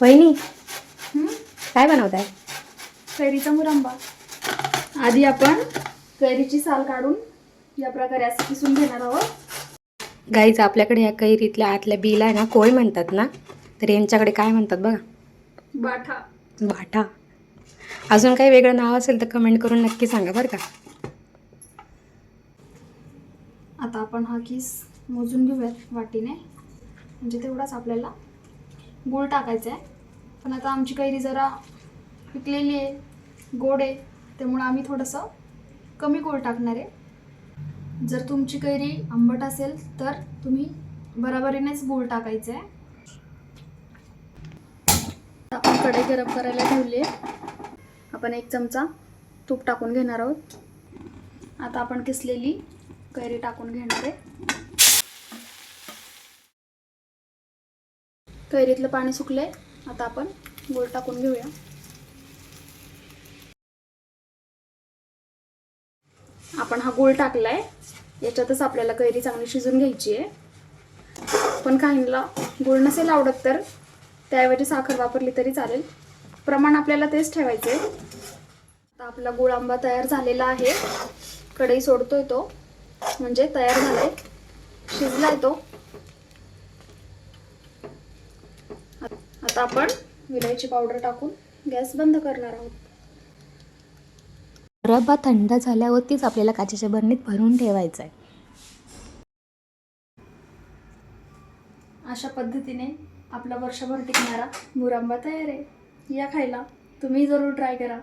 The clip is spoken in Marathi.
वहिनी? काय बनवताय? कैरीचा मुरंबा. आधी आपण कैरीची साल काढून या प्रकारे असं किसून घेणार आहोत. गाईचं आपल्याकडे या कैरीतल्या आतल्या बीला आहे ना कोय म्हणतात ना तर यांच्याकडे काय म्हणतात बघा? बाठा बाटा अजून काही वेगळं नाव असेल तर कमेंट करून नक्की सांगा बरं का. आता आपण हा किस मोजून घेऊयात वाटीने. म्हणजे तेवढाच आपल्याला गूळ टाकायचा आहे पण आता आमची कैरी जरा पिकलेली आहे गोड आहे त्यामुळं आम्ही थोडंसं कमी गोळ टाकणार आहे. जर तुमची कैरी आंबट असेल तर तुम्ही बराबरीनेच गूळ टाकायचं आहे आपण कढई गरम करायला ठेवली आहे. आपण एक चमचा तूप टाकून घेणार आहोत. आता आपण किसलेली कैरी टाकून घेणार आहे. कैरीतलं पाणी सुकलंय. आता आपण गूळ टाकून घेऊया. आपण हा गूळ टाकलाय. याच्यातच आपल्याला कैरी चांगली शिजून घ्यायची आहे. पण काहींना गूळ नसेल आवडत तर त्याऐवजी साखर वापरली तरी चालेल. प्रमाण आपल्याला तेच ठेवायचे आता आपला गुळ आंबा तयार झालेला आहे. कढई सोडतोय तो. म्हणजे तयार झालाय. शिजलाय तो. आता आपण विलायची पावडर टाकून गॅस बंद करणार आहोत. रब्बा थंड झाल्यावरतीच आपल्याला काचेच्या बरणीत भरून ठेवायचं आहे अशा पद्धतीने आपला वर्षभर टिकणारा मुरंबा तयार आहे. या खायला तुम्ही जरूर ट्राय करा.